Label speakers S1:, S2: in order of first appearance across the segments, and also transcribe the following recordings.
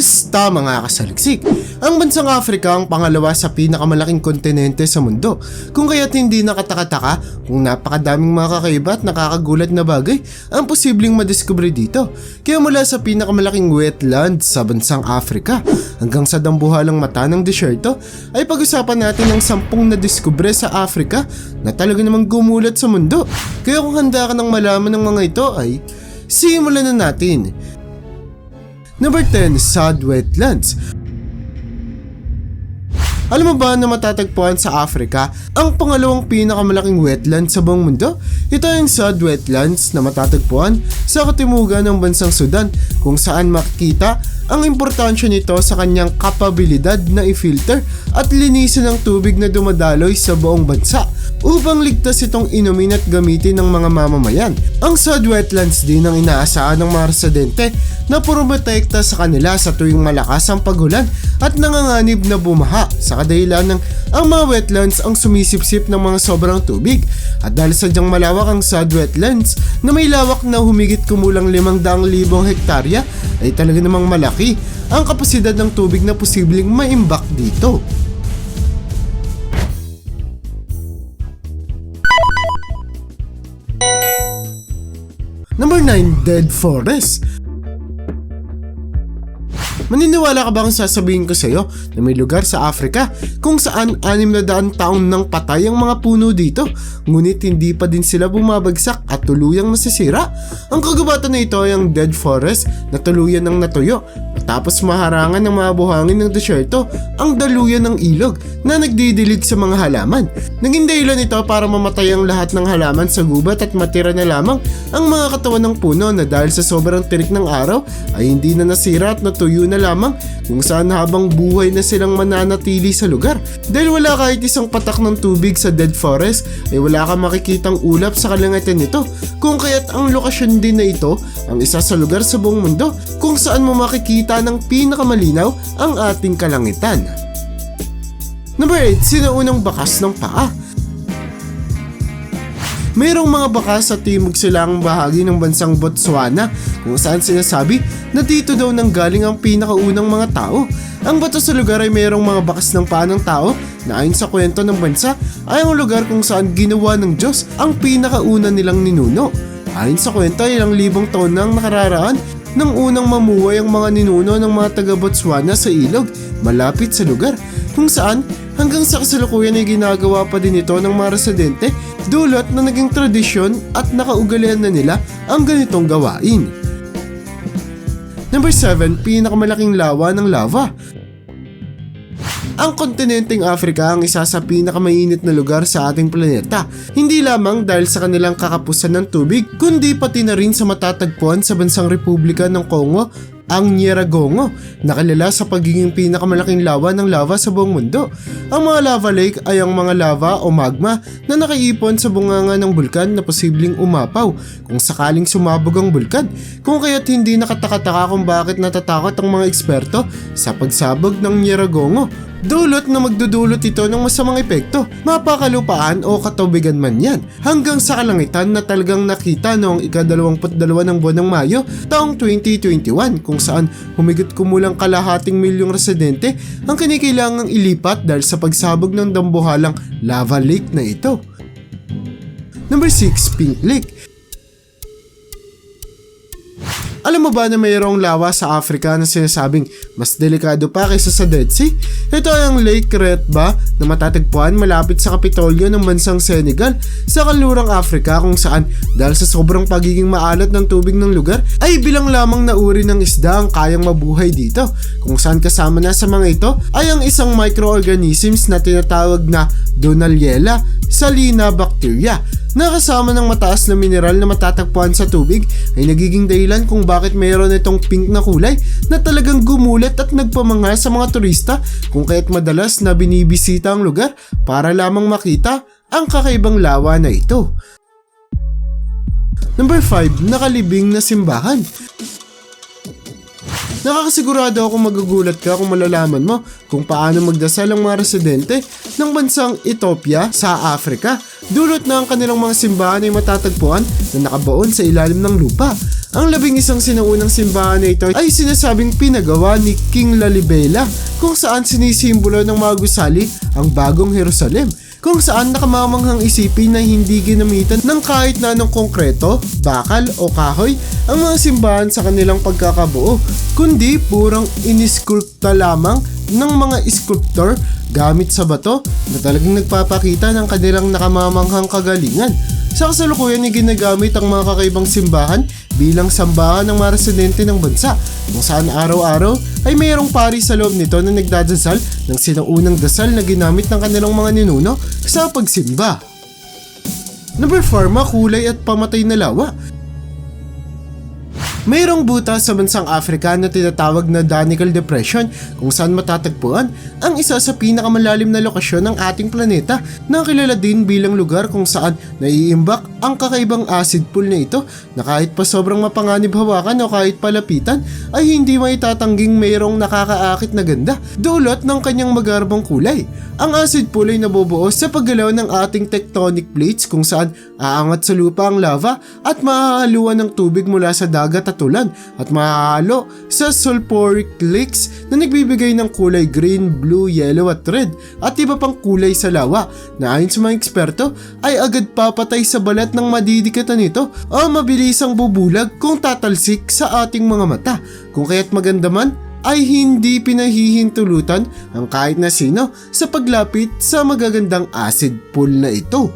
S1: Kamusta mga kasaliksik? Ang bansang Afrika ang pangalawa sa pinakamalaking kontinente sa mundo. Kung kaya't hindi nakataka-taka kung napakadaming mga kakaiba at nakakagulat na bagay ang posibleng madiskubre dito. Kaya mula sa pinakamalaking wetland sa bansang Afrika hanggang sa dambuhalang mata ng disyerto ay pag-usapan natin ang sampung na diskubre sa Afrika na talaga namang gumulat sa mundo. Kaya kung handa ka ng malaman ng mga ito ay simulan na natin. Number 10, Sad Wetlands. Alam mo ba na matatagpuan sa Africa ang pangalawang pinakamalaking wetland sa buong mundo? Ito ang Sad Wetlands na matatagpuan sa katimugan ng bansang Sudan kung saan makikita ang importansya nito sa kanyang kapabilidad na i-filter at linisin ang tubig na dumadaloy sa buong bansa upang ligtas itong inumin at gamitin ng mga mamamayan. Ang Sad Wetlands din ang inaasahan ng mga residente na puroprotekta sa kanila sa tuwing malakas ang pagulan at nanganganib na bumaha sa kadahilan ng ang mga wetlands ang sumisipsip ng mga sobrang tubig at dahil sadyang malawak ang Sad Wetlands na may lawak na humigit kumulang 500,000 hektarya ay talaga namang malaki ang kapasidad ng tubig na posibleng maimbak dito. Number 9, Dead Forest. Maniniwala ka ba kung sasabihin ko sa iyo na may lugar sa Africa kung saan anim na daan taon nang patay ang mga puno dito ngunit hindi pa din sila bumabagsak at tuluyang nasisira? Ang kagubatan na ito ay ang dead forest na tuluyan ng natuyo matapos maharangan ng mga buhangin ng desyerto ang daluyan ng ilog na nagdidilig sa mga halaman. Naging dahilan ito para mamatay ang lahat ng halaman sa gubat at matira na lamang ang mga katawan ng puno na dahil sa sobrang tirik ng araw ay hindi na nasira at natuyo na lamang kung saan habang buhay na silang mananatili sa lugar. Dahil wala kahit isang patak ng tubig sa dead forest ay wala kang makikitang ulap sa kalangitan nito kung kaya't ang lokasyon din na ito ang isa sa lugar sa buong mundo kung saan mo makikita ng pinakamalinaw ang ating kalangitan. Number 8, sinuunang bakas ng paa. Mayroong mga bakas sa timog silang bahagi ng bansang Botswana kung saan sinasabi na dito daw nang galing ang pinakaunang mga tao. Ang bato sa lugar ay mayroong mga bakas ng paa ng tao na ayon sa kwento ng bansa ay ang lugar kung saan ginawa ng Diyos ang pinakauna nilang ninuno. Ayon sa kwento ay ilang libong taon nang nakararaan nang unang mamuhay ang mga ninuno ng mga taga Botswana sa ilog malapit sa lugar kung saan hanggang sa kasalukuyan ay ginagawa pa din ito ng mga residente dulot na naging tradisyon at nakaugalian na nila ang ganitong gawain. Number 7, pinakamalaking lawa ng lava. Ang kontinenteng Africa ang isa sa pinakamainit na lugar sa ating planeta. Hindi lamang dahil sa kanilang kakapusan ng tubig, kundi pati na rin sa matatagpuan sa bansang Republika ng Congo ang Nyiragongo, nakilala sa pagiging pinakamalaking lawa ng lava sa buong mundo. Ang mga lava lake ay ang mga lava o magma na nakaipon sa bunganga ng bulkan na posibleng umapaw kung sakaling sumabog ang bulkan. Kung kaya't hindi nakatakataka kung bakit natatakot ang mga eksperto sa pagsabog ng Nyiragongo Dulot na magdudulot ito ng masamang epekto, mapakalupaan o katubigan man yan, hanggang sa kalangitan na talagang nakita noong ika-22 ng buwan ng Mayo taong 2021 kung saan humigit kumulang kalahating milyong residente ang kinikailangang ilipat dahil sa pagsabog ng dambuhalang lava lake na ito. Number 6, Pink Lake. Alam mo ba na mayroong lawa sa Africa na sinasabing mas delikado pa kaysa sa Dead Sea? Ito ay ang Lake Retba na matatagpuan malapit sa Kapitolyo ng bansang Senegal sa kanlurang Africa kung saan dahil sa sobrang pagiging maalat ng tubig ng lugar ay bilang lamang na uri ng isda ang kayang mabuhay dito kung saan kasama na sa mga ito ay ang isang microorganisms na tinatawag na Donaliella salina bacteria na kasama ng mataas na mineral na matatagpuan sa tubig ay nagiging dahilan kung bakit mayroon itong pink na kulay na talagang gumulat at nagpamanga sa mga turista kung kaya't madalas na binibisita ang lugar para lamang makita ang kakaibang lawa na ito. Number 5, nakalibing na simbahan. Nakakasigurado ako magugulat ka kung malalaman mo kung paano magdasal ang mga residente ng bansang Ethiopia sa Africa. Dulot na ang kanilang mga simbahan ay matatagpuan na nakabaon sa ilalim ng lupa. Ang labing isang sinaunang simbahan na ito ay sinasabing pinagawa ni King Lalibela kung saan sinisimbolo ng mga gusali ang bagong Jerusalem kung saan nakamamanghang isipin na hindi ginamitan ng kahit na anong konkreto, bakal o kahoy ang mga simbahan sa kanilang pagkakabuo, kundi purang iniskulpta lamang ng mga sculptor gamit sa bato na talagang nagpapakita ng kanilang nakamamanghang kagalingan. Sa kasalukuyan ay ginagamit ang mga kakaibang simbahan bilang sambahan ng mga residente ng bansa kung saan araw-araw ay mayroong pari sa loob nito na nagdadasal ng sinaunang dasal na ginamit ng kanilang mga ninuno sa pagsimba. Number 4, makulay at pamatay na lawa. Mayroong butas sa bansang Africa na tinatawag na Danakil Depression kung saan matatagpuan ang isa sa pinakamalalim na lokasyon ng ating planeta na kilala din bilang lugar kung saan naiimbak ang kakaibang acid pool na ito na kahit pa sobrang mapanganib hawakan o kahit palapitan ay hindi maitatangging mayroong nakakaakit na ganda dulot ng kanyang magarbang kulay. Ang acid pool ay nabubuo sa paggalaw ng ating tectonic plates kung saan aangat sa lupa ang lava at mahahaluan ng tubig mula sa dagat at ulan at mahahalo sa sulfuric lakes na nagbibigay ng kulay green, blue, yellow at red at iba pang kulay sa lawa na ayon sa mga eksperto ay agad papatay sa balat ng madidikatan nito o mabilisang bubulag kung tatalsik sa ating mga mata. Kung kaya't maganda man ay hindi pinahihintulutan ang kahit na sino sa paglapit sa magagandang acid pool na ito.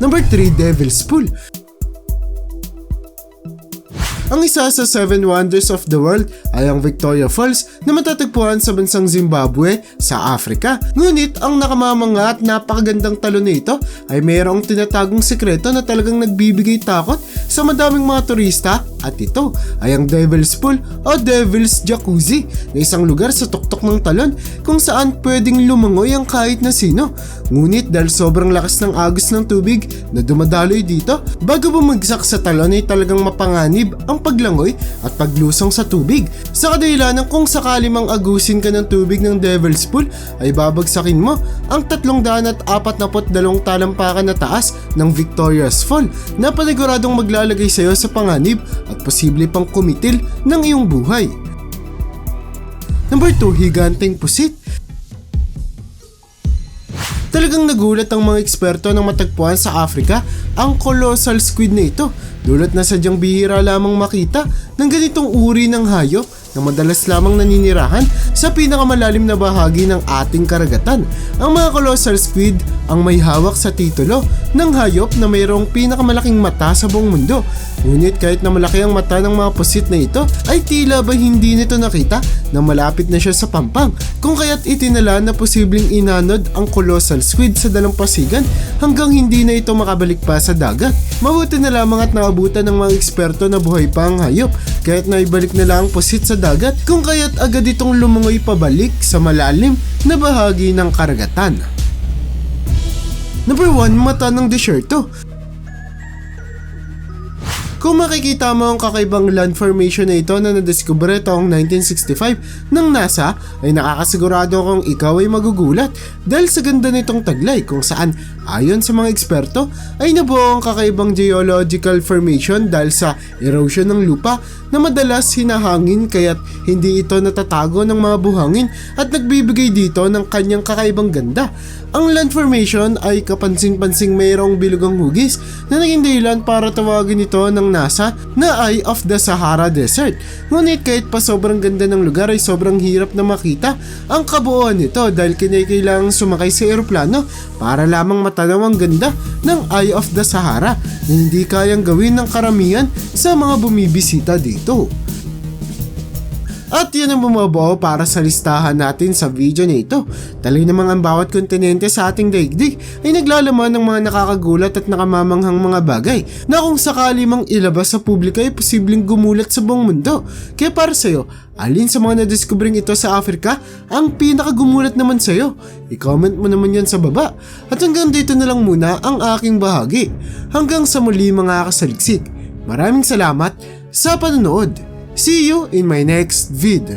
S1: Number 3, Devil's Pool. Ang isa sa Seven Wonders of the World ay ang Victoria Falls na matatagpuan sa bansang Zimbabwe sa Africa. Ngunit ang nakamamanga at napakagandang talon nito ay mayroong tinatagong sekreto na talagang nagbibigay takot sa madaming mga turista at ito ay ang Devil's Pool o Devil's Jacuzzi na isang lugar sa tuktok ng talon kung saan pwedeng lumangoy ang kahit na sino. Ngunit dahil sobrang lakas ng agos ng tubig na dumadaloy dito, bago bumagsak sa talon ay talagang mapanganib ang paglangoy at paglusong sa tubig. Sa kadahilanan kung sakali mang agusin ka ng tubig ng Devil's Pool ay babagsakin mo ang 342 talampakan na taas ng Victoria's Fall na paniguradong maglalagay sa iyo sa panganib at posible pang kumitil ng iyong buhay. Number 2, higanteng pusit. Talagang nagulat ang mga eksperto ng matagpuan sa Africa ang colossal squid na ito dulot na sadyang bihira lamang makita ng ganitong uri ng hayop na madalas lamang naninirahan sa pinakamalalim na bahagi ng ating karagatan. Ang mga colossal squid ang may hawak sa titulo ng hayop na mayroong pinakamalaking mata sa buong mundo. Ngunit kahit na malaki ang mata ng mga pusit na ito, ay tila ba hindi nito nakita na malapit na siya sa pampang kung kaya't itinala na posibleng inanod ang colossal squid sa dalampasigan hanggang hindi na ito makabalik pa sa dagat. Mabuti na lamang at naabutan ng mga eksperto na buhay pa ang hayop kahit na ibalik na lang ang pusit sa dagat kung kaya't agad itong lumangoy pabalik sa malalim na bahagi ng karagatan. Number 1, mata ng desierto. Kung makikita mo ang kakaibang land formation na ito na nadiskubre taong 1965 ng NASA ay nakakasigurado kung ikaw ay magugulat dahil sa ganda nitong taglay kung saan ayon sa mga eksperto ay nabuo ang kakaibang geological formation dahil sa erosion ng lupa na madalas hinahangin kaya't hindi ito natatago ng mga buhangin at nagbibigay dito ng kanyang kakaibang ganda. Ang land formation ay kapansin-pansing mayroong bilugang hugis na naging dahilan para tawagin ito ng NASA na Eye of the Sahara Desert. Ngunit kahit pa sobrang ganda ng lugar ay sobrang hirap na makita ang kabuuan nito dahil kinakailangang sumakay sa eroplano para lamang matanaw ang ganda ng Eye of the Sahara na hindi kayang gawin ng karamihan sa mga bumibisita dito. At yan ang bumubuo para sa listahan natin sa video na ito. Talay namang ang bawat kontinente sa ating daigdig ay naglalaman ng mga nakakagulat at nakamamanghang mga bagay na kung sakali mang ilabas sa publiko ay posibleng gumulat sa buong mundo. Kaya para sa'yo, alin sa mga nadiskubring ito sa Africa ang pinakagumulat naman sa'yo? I-comment mo naman yan sa baba. At hanggang dito na lang muna ang aking bahagi. Hanggang sa muli mga kasaliksik. Maraming salamat sa panonood. See you in my next vid.